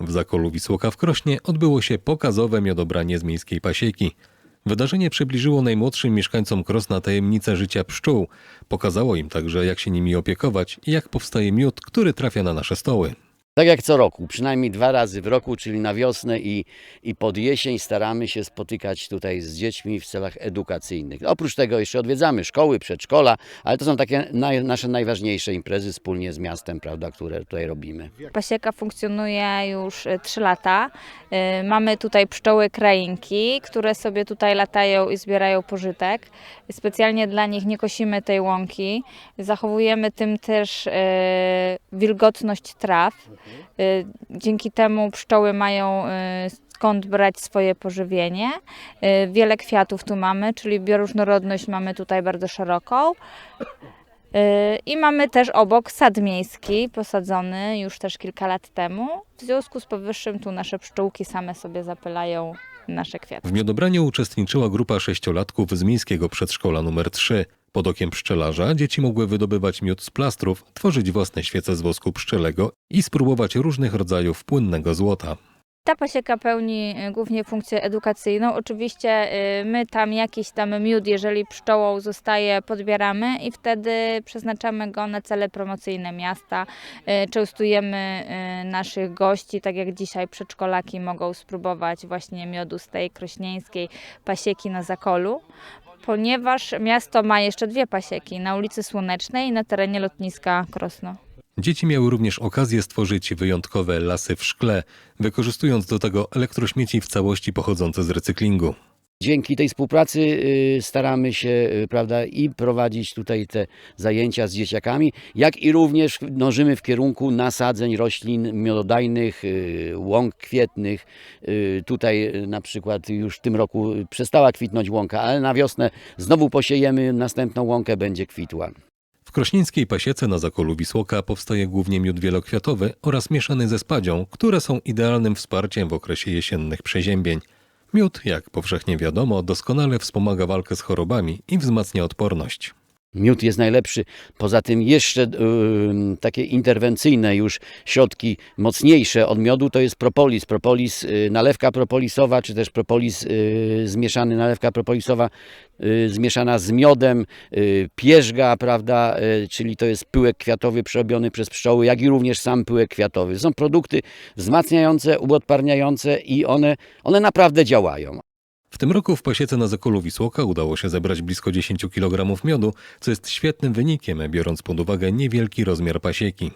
W Zakolu Wisłoka w Krośnie odbyło się pokazowe miodobranie z miejskiej pasieki. Wydarzenie przybliżyło najmłodszym mieszkańcom Krosna tajemnicę życia pszczół. Pokazało im także, jak się nimi opiekować i jak powstaje miód, który trafia na nasze stoły. Tak jak co roku, przynajmniej dwa razy w roku, czyli na wiosnę i, i pod jesień staramy się spotykać tutaj z dziećmi w celach edukacyjnych. Oprócz tego jeszcze odwiedzamy szkoły, przedszkola, ale to są takie naj, nasze najważniejsze imprezy wspólnie z miastem, prawda, które tutaj robimy. Pasieka funkcjonuje już 3 lata. Y, Mamy tutaj pszczoły krainki, które sobie tutaj latają i zbierają pożytek. Specjalnie dla nich nie kosimy tej łąki. Zachowujemy tym też y, wilgotność traw. Y, Dzięki temu pszczoły mają y, skąd brać swoje pożywienie. Y, Wiele kwiatów tu mamy, czyli bioróżnorodność mamy tutaj bardzo szeroką. I mamy też obok sad miejski, posadzony już też kilka lat temu. W związku z powyższym tu nasze pszczółki same sobie zapylają nasze kwiaty. W miodobraniu uczestniczyła grupa sześciolatków z miejskiego przedszkola numer 3. Pod okiem pszczelarza dzieci mogły wydobywać miód z plastrów, tworzyć własne świece z wosku pszczelego i spróbować różnych rodzajów płynnego złota. Ta pasieka pełni y, głównie funkcję edukacyjną. Oczywiście y, my tam jakiś tam miód, jeżeli pszczołą zostaje, podbieramy i wtedy przeznaczamy go na cele promocyjne miasta. Y, Częstujemy naszych gości, tak jak dzisiaj przedszkolaki mogą spróbować właśnie miodu z tej krośnieńskiej pasieki na Zakolu. Ponieważ miasto ma jeszcze dwie pasieki na ulicy Słonecznej i na terenie lotniska Krosno. Dzieci miały również okazję stworzyć wyjątkowe lasy w szkle, wykorzystując do tego elektrośmieci w całości pochodzące z recyklingu. Dzięki tej współpracy y, staramy się y, prawda, i prowadzić tutaj te zajęcia z dzieciakami, jak i również dążymy w kierunku nasadzeń roślin miododajnych, y, łąk kwietnych. Tutaj na przykład już w tym roku przestała kwitnąć łąka, ale na wiosnę znowu posiejemy następną łąkę, będzie kwitła. W krośnieńskiej pasiece na zakolu Wisłoka powstaje głównie miód wielokwiatowy oraz mieszany ze spadzią, które są idealnym wsparciem w okresie jesiennych przeziębień. Miód, jak powszechnie wiadomo, doskonale wspomaga walkę z chorobami i wzmacnia odporność. Miód jest najlepszy. Poza tym jeszcze y, takie interwencyjne już środki mocniejsze od miodu to jest propolis. Propolis, y, nalewka propolisowa, czy też propolis y, zmieszany, nalewka propolisowa zmieszana z miodem, pierzga, prawda, czyli to jest pyłek kwiatowy przerobiony przez pszczoły, jak i również sam pyłek kwiatowy. Są produkty wzmacniające, uodparniające i one, one naprawdę działają. W tym roku w pasiece na zakolu Wisłoka udało się zebrać blisko 10 kg miodu, co jest świetnym wynikiem, biorąc pod uwagę niewielki rozmiar pasieki.